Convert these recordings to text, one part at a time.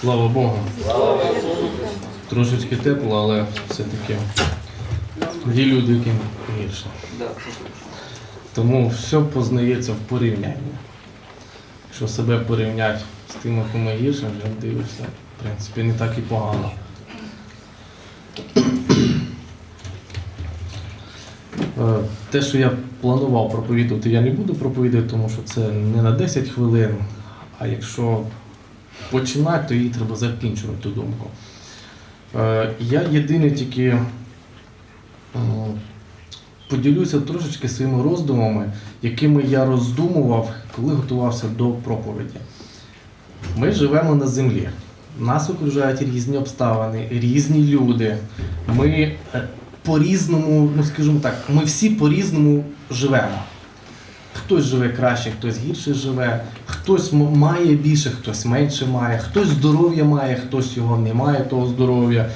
Слава Богу. Трошечки тепло, але все-таки є люди, яким гірше. Тому все познається в порівнянні. Якщо себе порівняти з тими, кому гірше, вже дивишся, в принципі, не так і погано. Е, Те, що я планував проповідувати, я не буду проповідати, тому що це не на 10 хвилин. А якщо починати, то її треба закінчувати ту думку. Е, Я єдине тільки поділюся трошечки своїми роздумами, якими я роздумував, коли готувався до проповіді. Ми живемо на землі. Нас окружають різні обставини, різні люди. Ми е, по-різному, ну скажімо так, ми всі по-різному живемо. Хтось живе краще, хтось гірше живе, хтось має більше, хтось менше має, хтось здоров'я має, хтось його не має, того здоров'я.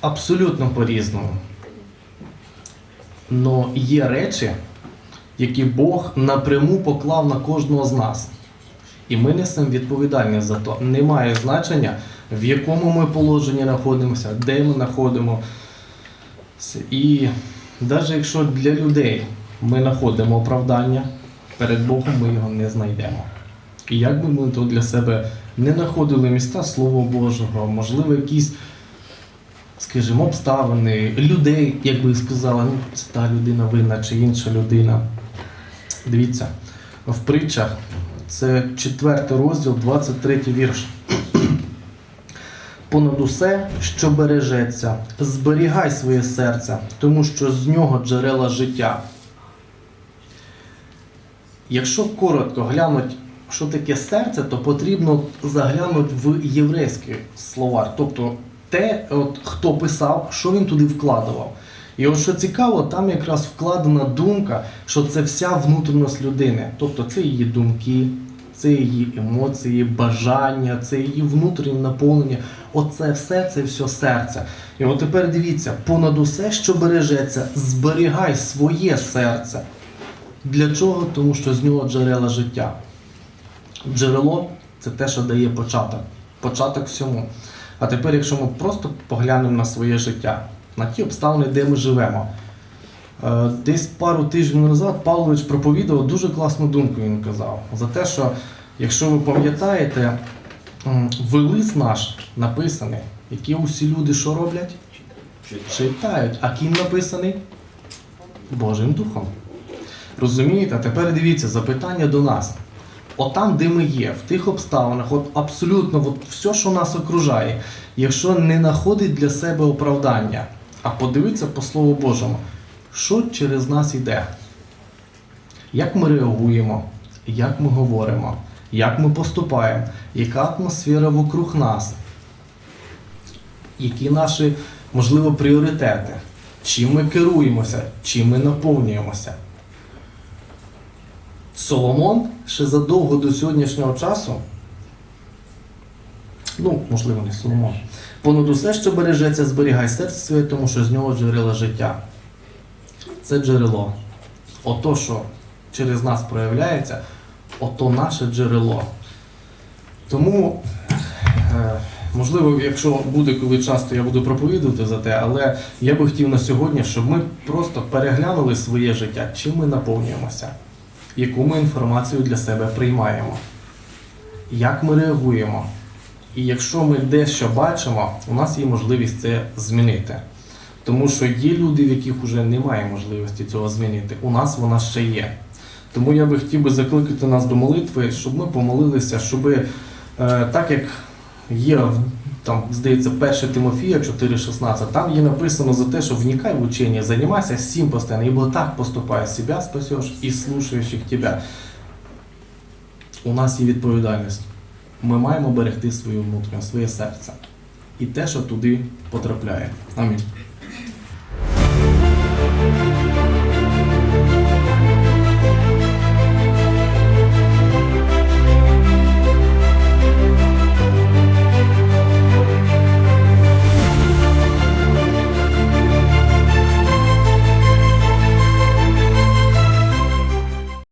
Абсолютно по-різному. Но є речі, які Бог напряму поклав на кожного з нас. І ми несемо відповідальність за то. Немає значення, в якому ми положенні знаходимося, де ми знаходимо. І навіть якщо для людей ми знаходимо оправдання, перед Богом ми його не знайдемо. І як би ми то для себе не знаходили міста Слова Божого, можливо, якісь, скажімо, обставини, людей, як би сказали, ну, це та людина винна чи інша людина. Дивіться, в притчах це 4 розділ, 23 вірш. Понад усе, що бережеться, зберігай своє серце, тому що з нього джерела життя. Якщо коротко глянути, що таке серце, то потрібно заглянути в єврейський словар. Тобто те, от, хто писав, що він туди вкладував. І от що цікаво, там якраз вкладена думка, що це вся внутрішність людини. Тобто це її думки, це її емоції, бажання, це її внутрішнє наповнення. Оце все, це все серце. І от тепер дивіться, понад усе, що бережеться, зберігай своє серце. Для чого? Тому що з нього джерела життя. Джерело це те, що дає початок. Початок всьому. А тепер, якщо ми просто поглянемо на своє життя, на ті обставини, де ми живемо. Е, Десь пару тижнів назад Павлович проповідував дуже класну думку, він казав. За те, що, якщо ви пам'ятаєте, м, в лист наш написаний, які усі люди що роблять? Читають. А ким написаний? Божим Духом. Розумієте? А тепер дивіться, запитання до нас. Отам, де ми є, в тих обставинах, от абсолютно от все, що нас окружає, якщо не знаходить для себе оправдання, а подивитися по Слову Божому, що через нас йде, як ми реагуємо, як ми говоримо, як ми поступаємо, яка атмосфера вокруг нас, які наші, можливо, пріоритети, чим ми керуємося, чим ми наповнюємося. Соломон ще задовго до сьогоднішнього часу, ну, можливо, не Соломон, понад усе, що бережеться, зберігай серце своє, тому що з нього джерела життя. Це джерело. Ото, що через нас проявляється, ото наше джерело. Тому, е, можливо, якщо буде коли часто я буду проповідувати за те, але я би хотів на сьогодні, щоб ми просто переглянули своє життя, чим ми наповнюємося яку ми інформацію для себе приймаємо, як ми реагуємо. І якщо ми дещо бачимо, у нас є можливість це змінити. Тому що є люди, в яких вже немає можливості цього змінити. У нас вона ще є. Тому я би хотів би закликати нас до молитви, щоб ми помолилися, щоб е, так як є там, здається, 1 Тимофія 4,16, там є написано за те, що вникай в учення, займайся всім постійно, ібо так поступає себя спасеш і слушаючих тебе. У нас є відповідальність. Ми маємо берегти свою внутрішню, своє серце. І те, що туди потрапляє. Амінь.